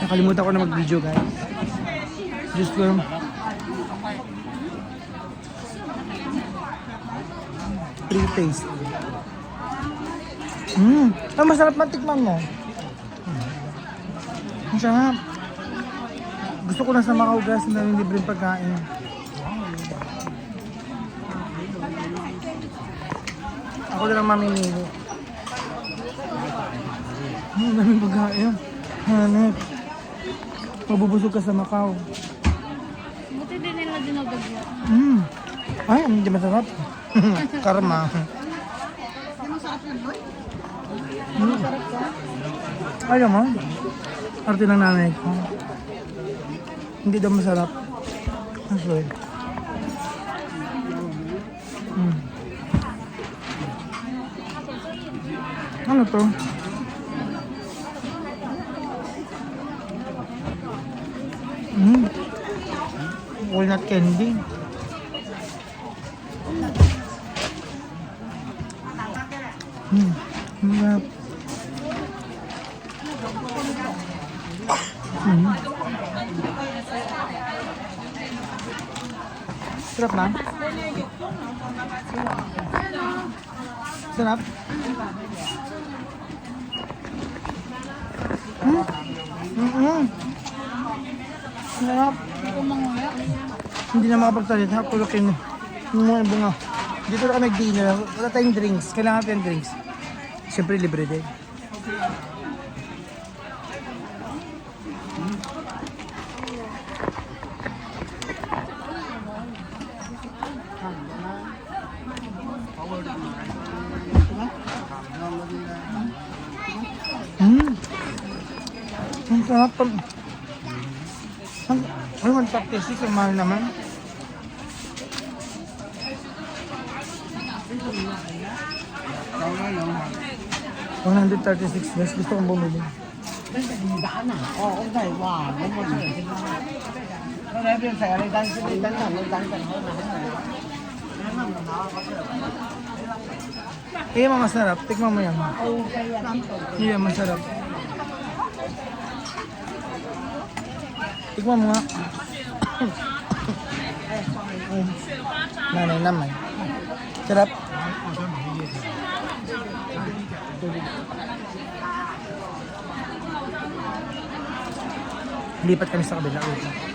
Nakalimutan ko na mag-video guys. Just ko. Pre-taste. Mmm. Ah, masarap matikman mo. Ang sarap. Gusto ko na sa Macau guys na yung libreng pagkain. Ako na lang mamimili. Ang daming pagkain. Hanip. Mabubusog ka sa Macau. Buti din nila dinagagyan. Mm. Ay, hindi masarap. Karma. Mm. Ayaw mo? Arte ng nanay ko. Hindi daw masarap. Ang sorry. Mm. Ano to? Mm. Walnut candy. Hmm. Sarap. Hmm. Sarap na? Sarap? Hmm? Mm-mm. Sarap. Hindi na makapagsalita. Pulukin mo. Yung mga bunga. Dito na kami nag-dinner. Wala tayong drinks. Kailangan tayong drinks. Siyempre libre din. Mm. Ang sarap. Ay, 136. Ang mahal naman. Hundred thirty-six guys. Gusto kong bumili. Eh, mga masarap. Tikman mo yan. Hindi yan masarap. Tikman mo nga. Mm. Nanay naman. Sarap. Lipat kami sa kabila. Wait lang.